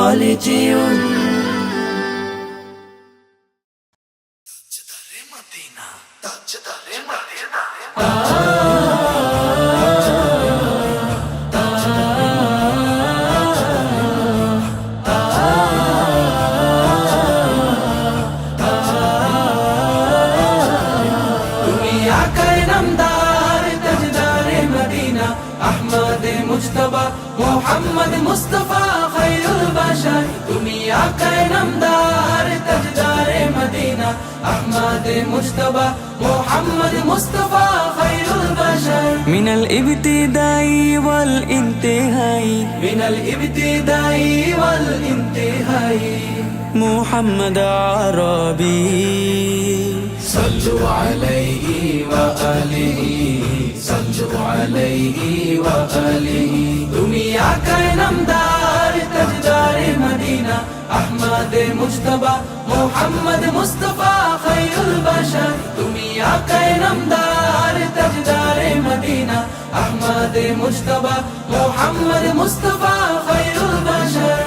خالدون তুমি আকায় নামদার مجتبى محمد مصطفى خير البشر. من الابتداء والانتهاء. من الابتداء والانتهاء. محمد عربي. صلوا عليه وآله. صلوا عليه وآله. دمياك نمدار আহমদ মুজতবা, মোহাম্মদ মুস্তফা খৈরুল বাশার। তুমি আকায় নামদার, তাজদারে মদিনা, আহমদ মুজতবা, মোহাম্মদ মুস্তফা খৈরুল বাশার।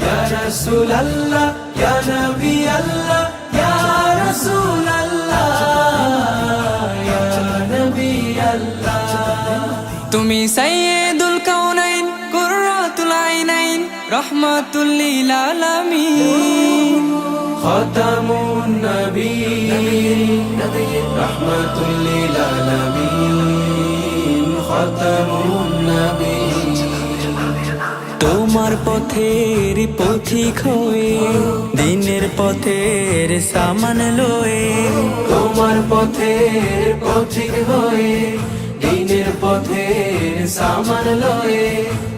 ইয়া রাসূলুল্লাহ, ইয়া নবী আল্লাহ ইয়া রাসূলুল্লাহ, ইয়া নবী আল্লাহ তুমি সাইয়্যিদুল কুররাতুল রহমাতুল্লিল আলামিন। খতাম নবী রহমাতুল্লিল আলামিন। খতাম নবী তোমার পথের পথিক হয়ে দিনের পথের সামান লয়ে। তোমার পথের পথিক হয়ে দিনের পথের সামান লয়ে।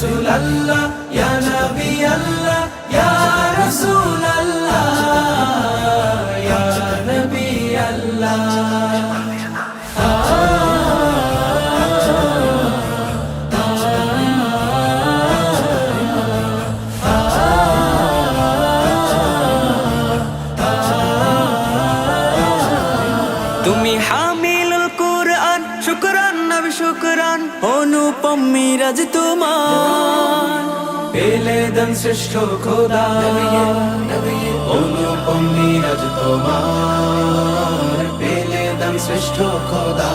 ইয়া রাসূলুল্লাহ ইয়া নবী আল্লাহ ইয়া রাসূলুল্লাহ ইয়া নবী আল্লাহ তুমি কুরআন শুকরান অনুপম মিরাজ তোমার। পেলে দন শ্রেষ্ঠ খোদা, অনুপম নীরজ তোমার। পেলে দন শ্রেষ্ঠ খোদা।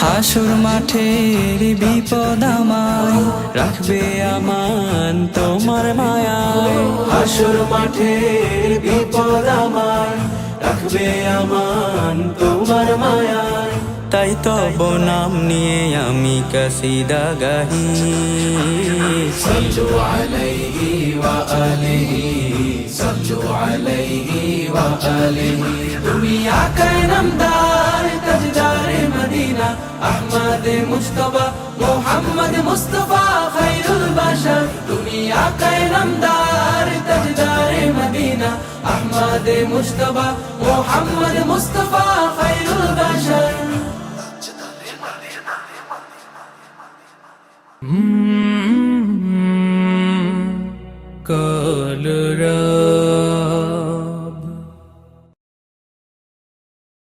হাসুর মাঠের বিপদ আমায় রাখবে আমান তোমার মায়ায়। হাসুর মাঠের বিপদ আমার রাখবে আমান তোমার মায়ায়। তাই তব নাম নিয়ে আমি কাসিদা গাহি। সল্লু আলাইহি ওয়া আলিহি সল্লু আলাইহি ওয়া আলিহি তুমি আকার নামদার তাজদার মদিনা, আহমদ মুস্তাফা, মোহাম্মদ মুস্তাফা খাইরুল বাশার তুমি আকার নামদার তাজদার মদিনা, আহমদ মুস্তাফা, মোহাম্মদ মুস্তাফা काल र